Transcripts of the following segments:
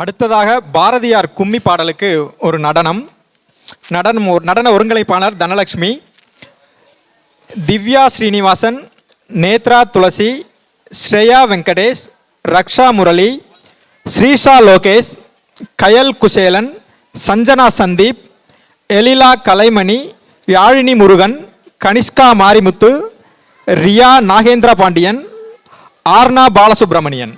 அடுத்ததாக பாரதியார் கும்மி பாடலுக்கு ஒரு நடனம். நடனம் ஒரு நடன ஒருங்கிணைப்பாளர் தனலட்சுமி திவ்யா ஸ்ரீனிவாசன் நேத்ரா துளசி ஸ்ரேயா வெங்கடேஷ் ரக்ஷா முரளி ஸ்ரீஷா லோகேஷ் கயல் குசேலன் சஞ்சனா சந்தீப் எலிலா கலைமணி யாழினி முருகன் கனிஷ்கா மாரிமுத்து ரியா நாகேந்திர பாண்டியன் ஆர்னா பாலசுப்ரமணியன்.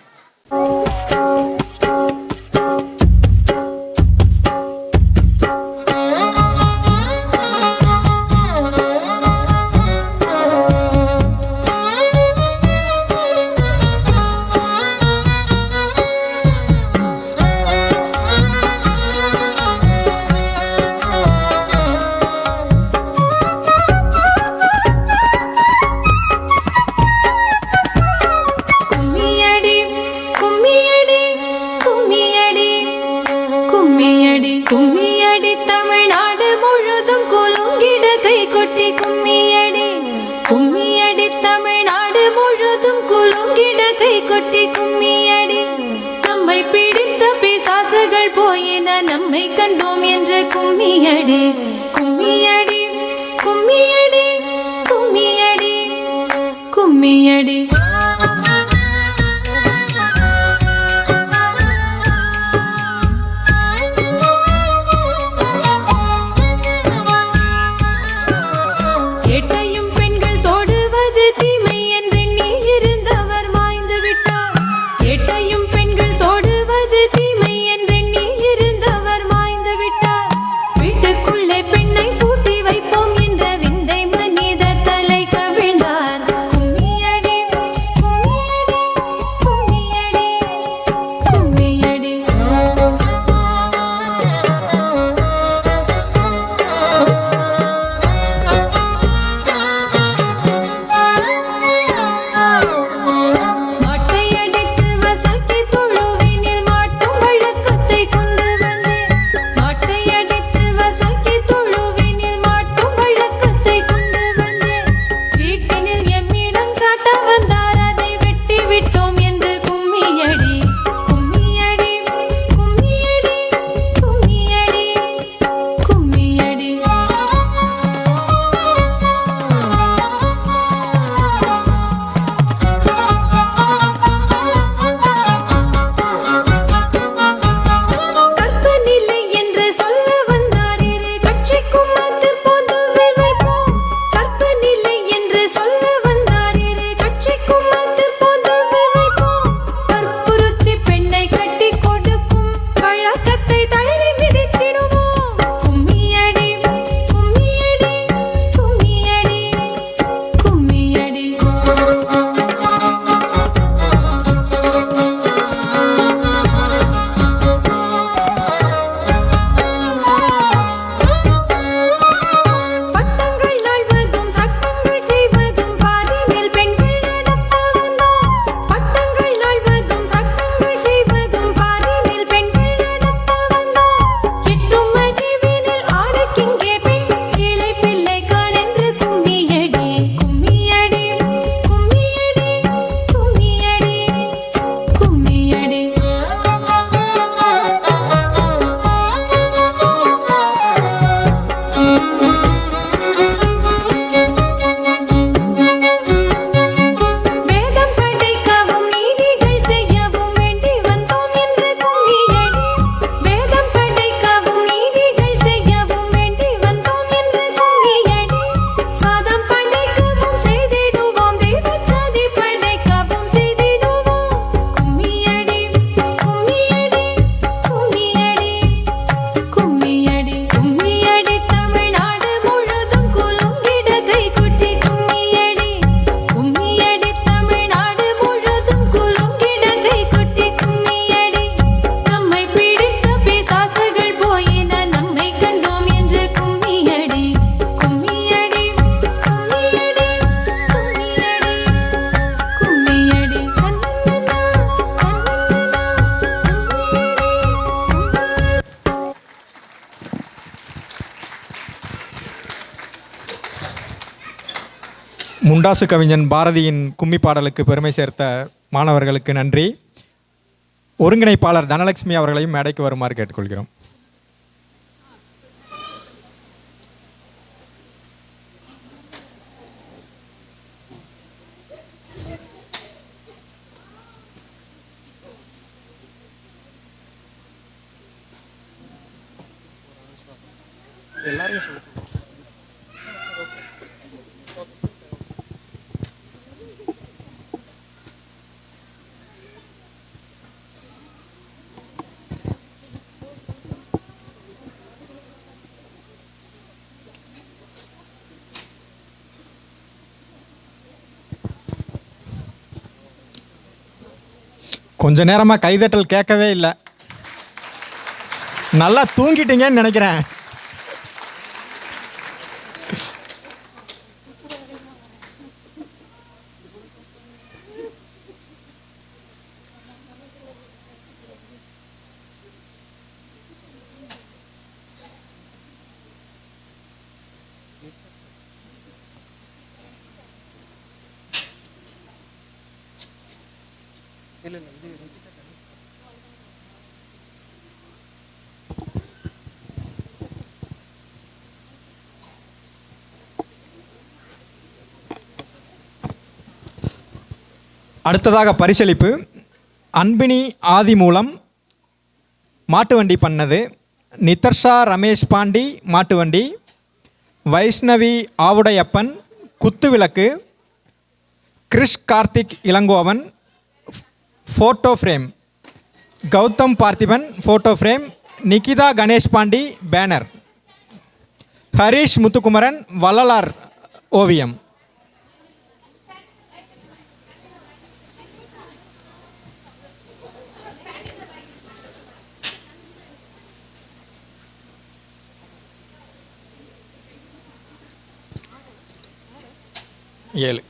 கண்டோம் என்று கும்மியடி கும்மியடி கும்மியடி கும்மியடி கும்மியடி. முண்டாசு கவிஞன் பாரதியின் கும்மி பாடலுக்கு பெருமை சேர்த்த மாணவர்களுக்கு நன்றி. ஒருங்கிணைப்பாளர் தனலட்சுமி அவர்களையும் மேடைக்கு வருமாறு கேட்டுக்கொள்கிறோம். எல்லாரையும் கொஞ்ச நேரமாக கைதட்டல் கேட்கவே இல்லை. நல்லா தூங்கிட்டீங்கன்னு நினைக்கிறேன். அடுத்ததாக பரிசளிப்பு. அன்பினி ஆதி மூலம் மாட்டு வண்டி பண்ணது. நிதர்ஷா ரமேஷ் பாண்டி மாட்டு வண்டி வைஷ்ணவி ஆவுடையப்பன் குத்துவிளக்கு. Krish Karthik Ilangovan. Photo frame Gautham Parthiban photo frame Nikita Ganesh Pandi banner Harish Muthukumaran Vallalar Oviyam ஏழு